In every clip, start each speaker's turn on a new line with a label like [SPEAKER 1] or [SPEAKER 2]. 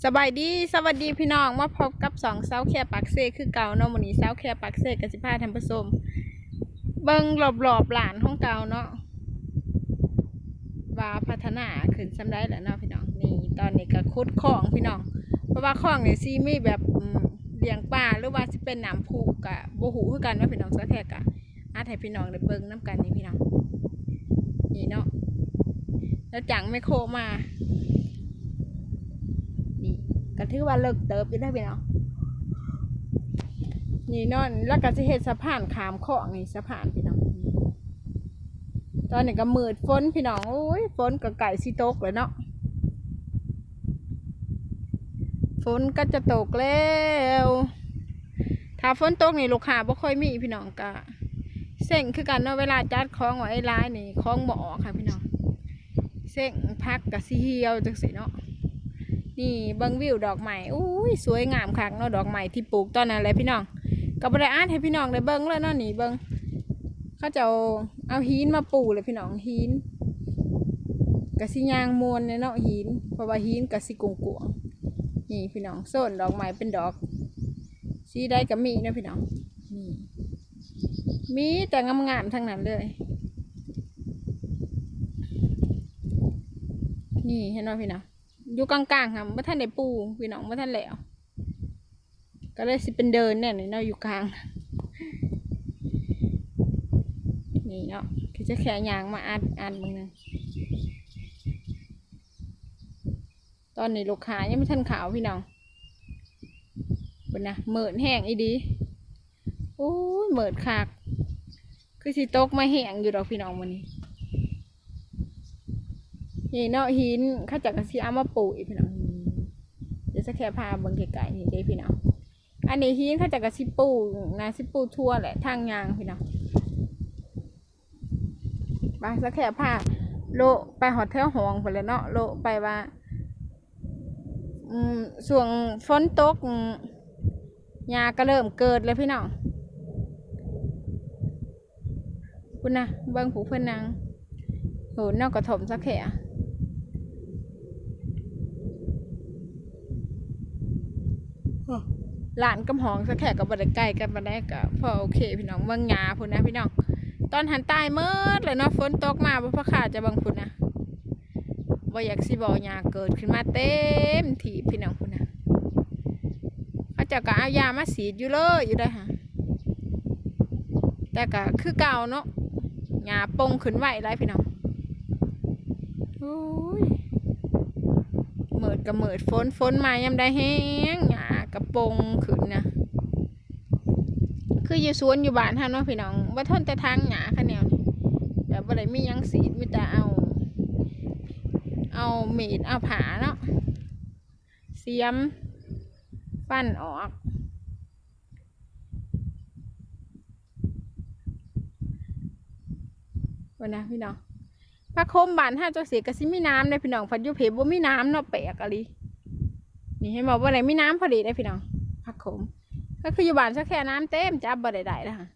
[SPEAKER 1] สบายดีสวัสดีพี่น้องมาพบกับสองเซาแค่ปักเซคือเก่าเนาะมื้อนี้เซาแค่ปักเซกับสิพาท่านผู้ชมเบิ่งรอบๆหลานของเก่าเนาะว่าพัฒนาขึ้นซ้ำได้แล้วเนาะพี่น้องนี่ตอนนี้ก็ขุดคลองพี่น้อง เพราะว่าคลองนี่สิมีแบบเลี้ยงปลาหรือว่าสิเป็นน้ำพุกะบ่ฮู้คือกันว่าพี่น้องเซาแค่กะอาจให้พี่น้องได้เบิ่งนํกันนี่พี่น้องนี่เนาะแล้วจังไม่โคมา ก็ถือว่าเลิกเติบอยู่ได้พี่น้องนี่นอนแล้วก็จะเห็ดสะพานขามคลองนี่สะพานพี่น้องตอนนี้ก็มืดฝนพี่น้องโอ้ยฝนก็ไก่สิตกเลยเนาะฝนก็จะตกแล้วถ้าฝนตกนี่ลูกค้าบ่ค่อยมีพี่น้องก็เส้งคือกันเนาะเวลาจัดของไว้ร้ายนี่ของหมอค่ะพี่น้องเส้งพักกับสีเหี่ยวจังสิเนาะ นี่เบิ้งวิวดอกไม้อุ้ยสวยงามคักเนาะดอกไม้ที่ปลูกตอนนั้นเลยพี่น้องก็บ่ได้อ่านให้พี่น้องได้เบิ้งเลยเนาะนี่เบิ้งเขาจะเอาเอาหินมาปลูกเลยพี่น้องหินกะสิยางมวนเนี่ยเนาะหินเพราะว่าหินกะสิกงกวงนี่พี่น้องโซนดอกไม้เป็นดอกสีได้ก็มีเนาะพี่น้องนี่มีแต่งามๆทั้งนั้นเลย นี่เห็นไหมพี่น้อง อยู่กลางๆค่ะเมื่ท่านได้ปูพี่น้องเมื่ท่านแล้วก็เลยสิเป็นเดินเนี่ยเนาะอยู่กลาง นี่เนาะคือจะแค่ยางมาอัดอัดมึงนึงตอนนี้ลูกค้ายังไม่ทันขาวพี่น้องเป็นนะเหมิดแห้งอีดีโอ้ยเหมิดคักคือสิตกมาแห้งอยู่ดอกพี่น้องวันนี้ นี่เนาะหินเข้าจากกระเทียมมาปลูกอีกพี่น้องเดี๋ยวจะแค่พาเบิ่งไกลๆนี่เด้พี่น้องอันนี้หินเข้าจากกระสิปลูกนะสิปลูกทั่วแหละทางยางพี่น้องไปสักแค่พาโลไปหอดแถวหองไปเลยเนาะโลไปว่าอืมส่วงฝนตกอืมหญ้าก็เริ่มเกิดเลยพี่น้องคุณนะเบิ่งผูเพื่อนนางโหนอกกระถมสักแค่ หลานกำหองสักแขกกับบไดใกล้กันบันไดกับพอโอเค พี่น้องเมืองหยาพุ่นนะพี่น้อง ตอนหันใต้เมื่อเลยเนาะฝนตกมาบ่พะขาดจะบังพุ่นนะว่าอยากสิบอกหยาเกิดขึ้นมาเต็มทีพี่น้องพุ่นนะเขาจะก็เอายามาสีดอยู่เลยอยู่ได้อค่ะแต่ก็คือเก่าเนาะหยาปงขึ้นไหวไรพี่น้องโอ้ยเหมิดกับเหมิดฝนฝนมายามได้แห้ง กระโปรงขึ้นนะคืออยู่สวนอยู่บ้านท่านเนาพี่น้องว่าท่นแต่ทางหยาคะแนวนี่แบบบ่ได้มียังสีมีแต่เอา เอาเมีดเอาผาเนาะเสียมฟันออกวันนะพี่น้องพระคมบานห้าเจ้าเสียกสิมีน้ำได้พี่น้องพัดอยุเพบ่มีน้ำเนาะแปลกอะไร นี่ให้บอกว่าไหนมีน้ำพอดีได้พี่น้องพระโคมก็คืออยู่บ้านสักแค่น้ำเต็มจับบ่ได้ได้แล้วค่ะ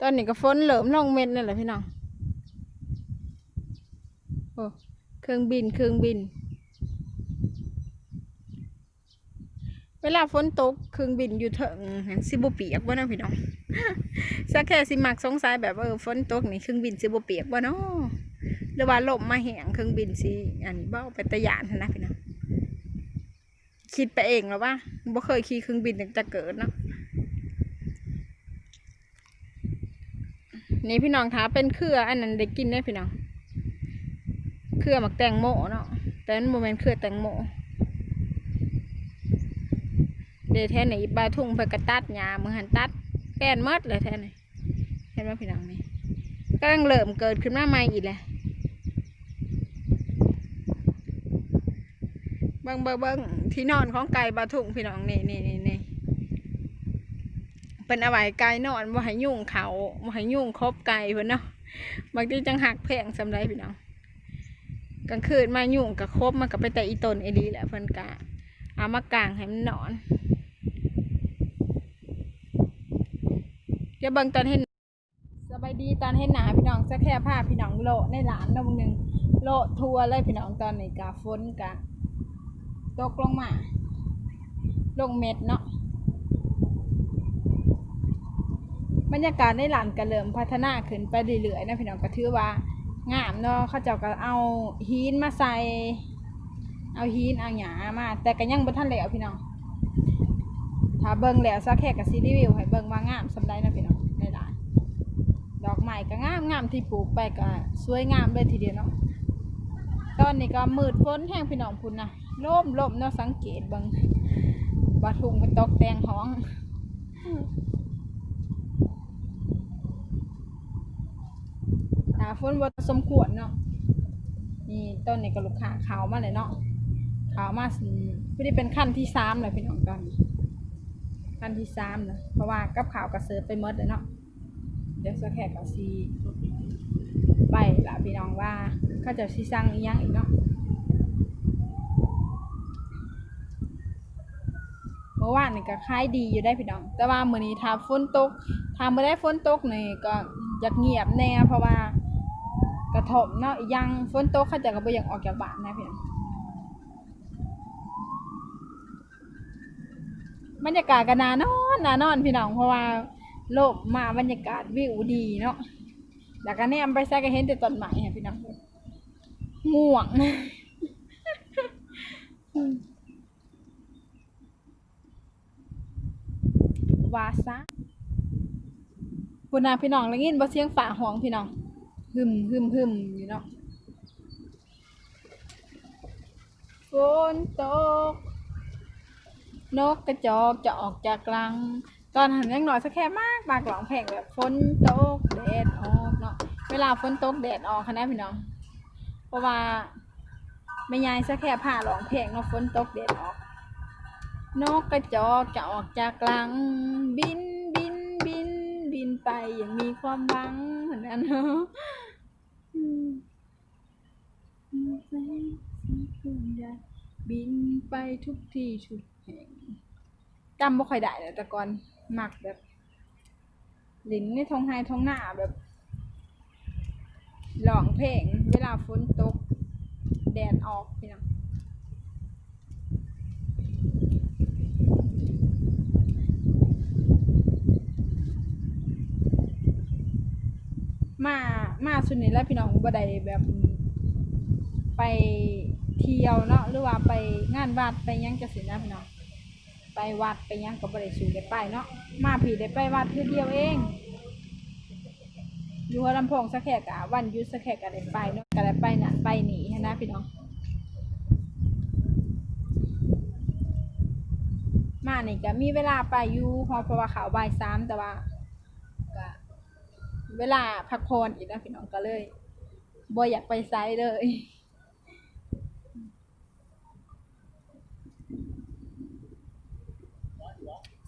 [SPEAKER 1] ตอนนี้ก็ฝนเหลิมลงเม็ดนั่นแหละพี่น้องโอ้เครื่องบินเครื่องบิน เวลาฝนตกเครื่องบินอยู่เถิงหั้นสิบเปียกบ่เนาะพี่น้องสักแค่สิมักสงสัยแบบว่าเออฝนตกนี่เครื่องบินสิบเปียกบ่เนาะหรือว่าลมมาแหงเครื่องบินสิอันนี้บ่ไปตะยานนนะพี่น้องคิดไปเองหรอว่าบ่เคยขี่เครื่องบินตั้งแต่เกิดเนาะนี่พี่น้องท้าเป็นเครืออันนั้นได้กินได้พี่น้องเครือหมักแตงโมเนาะแต่มันโมเมนต์เครือแตงโม เดี๋ยวแท่นี่บาทุ่งไปกระตัดหญ้ามือหันตัดแป้นมดเลยแท่นี่เห็นไหมพี่น้องนี่กำลังเริ่มเกิดขึ้นมาใหม่อีกแหละเบิ้งเบิ้งเบิ้งที่นอนของไก่บาทุ่งพี่น้องนี่นี่นี่นี่เป็นอาไว้ไก่นอนบ่ให้ยุ่งเขาบ่ให้ยุ่งครบไก่เพิ่นเนาะบางทีจังหักแพงสำไรพี่น้องกลางคืนมายุ่งกับครบมันก็ไปแต่อีตนไอดีแหละเพิ่อนกะเอามากางให้มันนอน เดี๋ยวเบิ่งตอนเห็นสบายดีตอนเห็นหนาพี่น้องจะแค่ผ้าพี่น้องโลในหลานนมหนึ่งโลทัวเลยพี่น้องตอนนี้กาฝนกะตกลงมา ลงเม็ดเนาะบรรยากาศในหลานก็เริ่มพัฒนาขึ้นไปเรื่อยๆนะพี่น้องก็ถือว่างามเนาะเขาเจ้าก็เอาหินมาใส่ เอาหินเอาหยามา แต่ก็ยังบ่ทันแล้วพี่น้อง ถ้าเบิ่งแล้วสักแค่กับซีรีวิวให้เบิ่งว่างามสำได้นะพี่น้องในร้านดอกไม้ก็งามงามที่ปลูกไปก็สวยงามเลยทีเดียวเนาะตอนนี้ก็มืดฝนแห้งพี่น้องพุ่นนะล่มล่มเนาะสังเกตเบิ่งบาทุงเป็นตกแต่งห้องหาฝนบ่สมควรเนาะนี่ต้นนี้ก็ลูกค้าขาวมาเลยเนาะขาวมาสิไม่ได้เป็นขั้นที่สามเลยพี่น้องตอนนี้ ขั้นที่สามนะเพราะว่ากับข่าวกระเซิร์ฟไปหมดเลยเนาะเดี๋ยวสักแค่กับซีไปละพี่น้องว่าเขาจะซีสั่งอีหยังอีกเนาะเมื่อวานนี่ก็ขายดีอยู่ได้พี่น้อง แต่ว่ามื้อนี้ถ้าฝนตกถ้ามื้อได้ฝนตกนี่ก็อยากเงียบแน่เพราะว่ากระทบเนาะอีกยังฝนตกเขาจะก็บ่อยากออกจากบ้านนะพี่น้อง บรรยากาศก็นานอนนานอนพี่น้องเพราะว่าโลกมาบรรยากาศวิวดีเนาะแล้วก็แนมไปใส่ก็เห็นแต่ต้นไม้ค่ะพี่น้องง่วงวาซะคุณนาพี่น้องแล้วยินบ่เสียงฝ่าห้องพี่น้องหึมหึมหึมอยู่เนาะฝนตก นกกระจอกจะออกจากรัง ตอนหันยังหน่อยสักแค่มากมากหลองเพลงแบบฝนตกแดดออกเนาะเวลาฝนตกแดดออกคะนะพี่น้อง เพราะว่าไม่ยายสักแค่ผ่าหลองเพลงเนาะฝนตกแดดออก นกกระจอกจะออกจากรัง บินบินบิน บินไปอย่างมีความหวังเหมือนกันเนาะบินไปทุกที่ทุก จำบ่ค่อยได้เลยแต่ก่อนมักแบบลิ้นในท้องไห้ท้องหน้าแบบร้องเพลง เวลาฝนตก แดดออกพี่น้องมามาสุดนี้แล้วพี่น้องบ่ได้แบบไปเที่ยวเนาะหรือว่าไปงานวัดไปยังจะสินะพี่น้อง ไปวัดไปยังก็บ่ได้สูได้ไปเนาะมาผีได้ไปวัดเทื่อเดียวเอง อยู่หัวลำโพงสักแขกอะวันยุสักแขกก็ได้ไปเนาะก็ได้ไปนั่นไปหนีนะพี่น้องมานี่ก็มีเวลาไปอยู่เพราะเพราะว่าเขาบ่ายสามแต่ว่าก็เวลาพักผ่อนอีกนะพี่น้องก็เลยบ่อยากไปไซเลย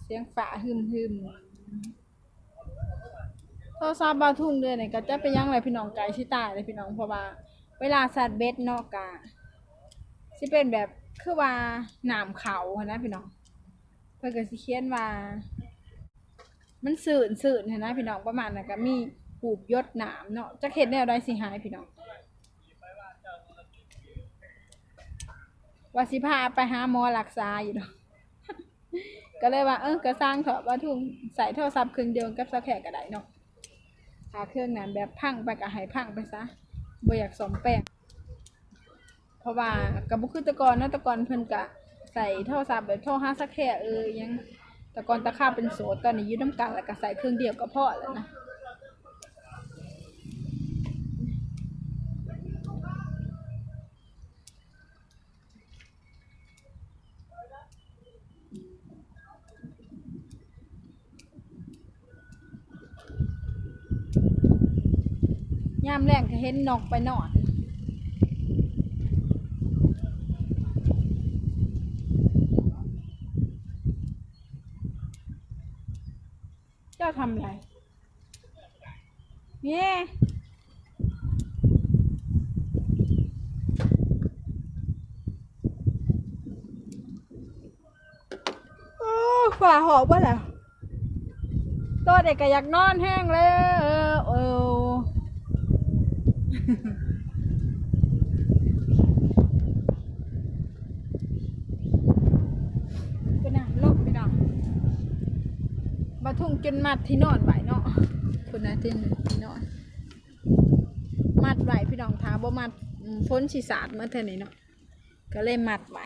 [SPEAKER 1] เสียงฝาหึมหึมโทรศัพท์บาทุ่งเดือนนี่ก็จะไปยังไรพี่น้องไกลชิตายเลยพี่น้องเพราะว่าเวลาสัตว์เบ็ดนอกกาสิเป็นแบบคือว่าหนามเขานะพี่น้องเพื่อก็สิเขียนว่า มันสื่นสื่นหั้นะพี่น้องประมาณนั้นก็มีปลูกยศหนามเนาะจะเห็นแนวใดสิหายพี่น้องว่าสิพาไปหาหมอรักษาอยู่เนาะ ก็เลยว่าเออก็สร้างเถอะว่าทุ่งใส่โทรศัพท์เครื่องเดียวกับสแครก็ได้เนาะถ้าเครื่องนั้นแบบพังไปก็ให้พังไปซะบ่อยากสมแป้งเพราะว่ากับบุคือตะกอนนะตะกอนเพิ่นกะใส่โทรศัพท์แบบโทรหาสแครเออยังตะกอนตะข้าเป็นโสดตอนนี้ยืดน้ำกันแล้วก็ใส่เครื่องเดียวก็พอแล้วนะ ยามแรงก็เห็นนกไปนอนเจ้าทำอะไรเนี่ยโอ้ฝ่าหอบว่าแล้วต้นเด็กก็อยากนอนแห้งแล้วเออ ก็น่ะลบพี่น้องบาทุ่งจนมัดที่นอนไหวเนาะคุณนะที่ที่นอน มัดไหวพี่น้องท้าบ่มัดพ้นชีสาดเมื่อเท่านี้เนาะก็เลยมัดไหว